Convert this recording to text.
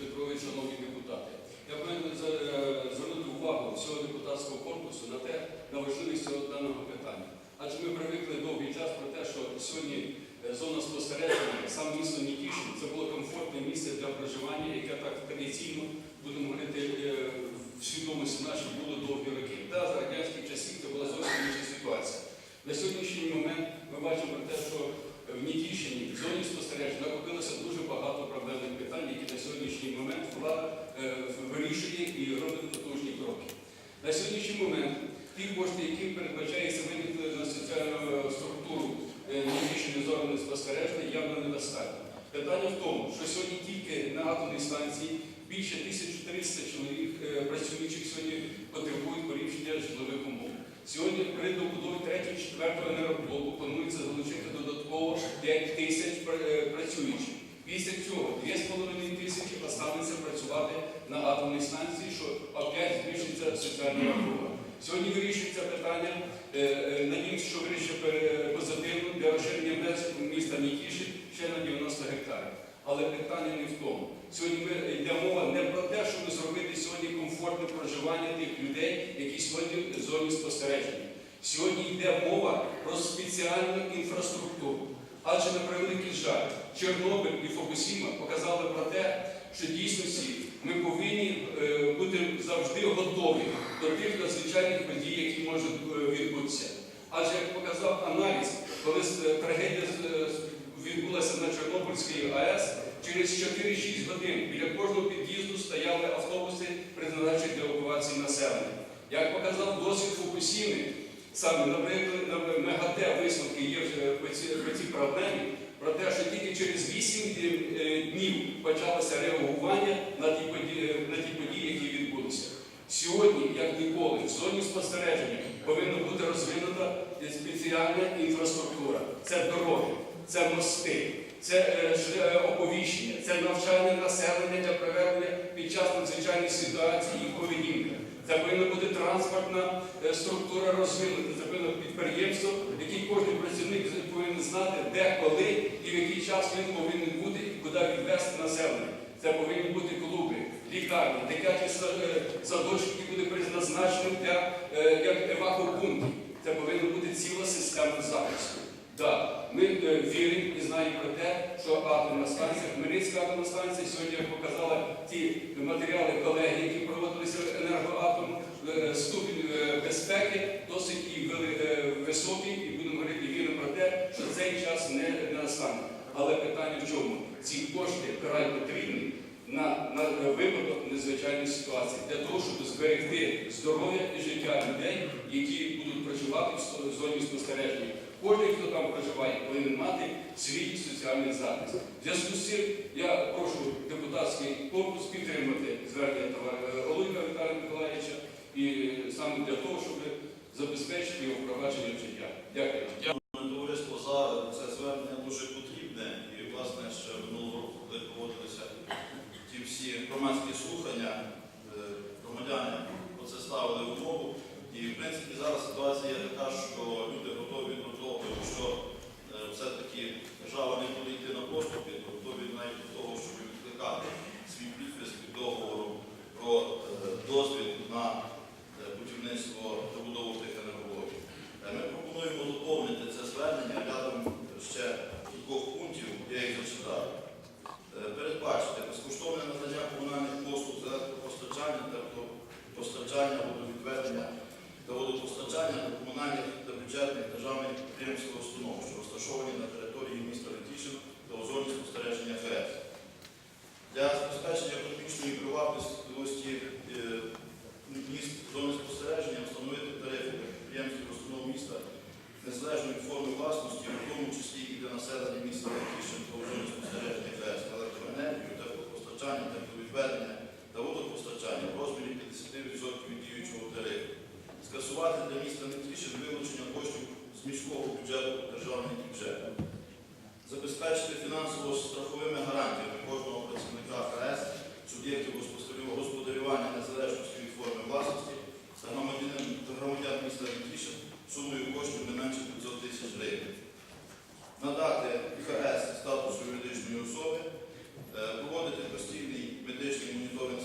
Петрович, шановні депутати. Я повинен е, звернути увагу всього депутатського корпусу на те, на важливість цього даного питання. Адже ми привикли довгий час про те, що сьогодні е, зона спостереження, саме місто Нікішин, це було комфортне місце для проживання, яке так традиційно, будемо говорити, е, в свідомості нашій було довгі роки. Та за радянських часів це була зовсім інша ситуація. На сьогоднішній момент ми бачимо про те, що в Нікішині, в зоні спостереження накопилося дуже багато проблемних питань, які на сьогоднішній момент влада е, вирішує і робить потужні кроки. На сьогоднішній момент ті кошти, які передбачається виділити на соціальну структуру е, Нікішини з явно недостатньо. Питання в тому, що сьогодні тільки на атомній станції більше 1300 чоловік е, працюючих сьогодні потребують порівняння житлових умов. Сьогодні при добудові 3-4 енергоблоку планується залучити додатково 5 тисяч е, працюючих. Після цього 2,5 тисячі останеться працювати на атомній станції, що опять збільшиться соціальна напруга. Сьогодні вирішується питання, е, надіюсь, що вирішує позитивно для розширення меж міста Нікішин ще на 90 гектарів. Але питання не в тому. Сьогодні ми йде мова не про те, щоб зробити сьогодні комфортне проживання тих людей, які сьогодні в зоні спостереження. Сьогодні йде мова про спеціальну інфраструктуру. Адже на превеликий жаль, Чорнобиль і Фокусіма показали про те, що в дійсності ми повинні е, бути завжди готові до тих надзвичайних подій, які можуть е, відбутися. Адже як показав аналіз, коли е, трагедія е, відбулася на АЕС, через 4-6 годин біля кожного під'їзду стояли автобуси, призначені для евакуації населення. Як показав досвід Фукусіми, саме наприклад, на МЕГАТЕ висновки є по цій, проблемі, про те, що тільки через 8 е, днів почалося реагування на ті події, на ті події, які відбулися. Сьогодні, як ніколи, в зоні спостереження повинна бути розвинута спеціальна інфраструктура. Це це мости, це е, е, оповіщення, це навчання населення для проведення під час надзвичайних ситуацій і поведінки. Це повинна бути транспортна е, структура розвинута, це повинно підприємство, яке кожен працівник повинен знати, де, коли і в який час він повинен бути і куди відвести населення. Це повинні бути клуби, лікарні, дитячі садочки, які будуть призначені для як. Це повинна бути ціла система захисту. Да, ми е, віримо і знаємо про те, що атомна станція, Хмельницька атомна станція, сьогодні як показали ті матеріали колеги, які проводилися енергоатом, е, ступінь е, безпеки досить і е, високий, і будемо говорити віримо про те, що цей час не, не настане. Але питання в чому? Ці кошти вкрай потрібні на, на випадок надзвичайної ситуації для того, щоб зберегти здоров'я і життя людей, які будуть проживати в в зоні спостереження. Кожен, хто там проживає, повинен мати свій соціальний захист. В зв'язку з цим я прошу депутатський корпус підтримати звернення е, Олуйка Віталія Миколаївича і е, саме для того, щоб забезпечити його впровадження в життя. Дякую. Товариство зараз це звернення дуже потрібне. І, власне, ще минулого року, коли проводилися ті всі громадські слухання, е, громадяни про це ставили умову. І в принципі зараз ситуація така, що люди готові опиту, що е, все-таки найбільше сумою коштів не менше 500 тисяч гривень. Надати ІХС статус юридичної особи, е, проводити постійний медичний моніторинг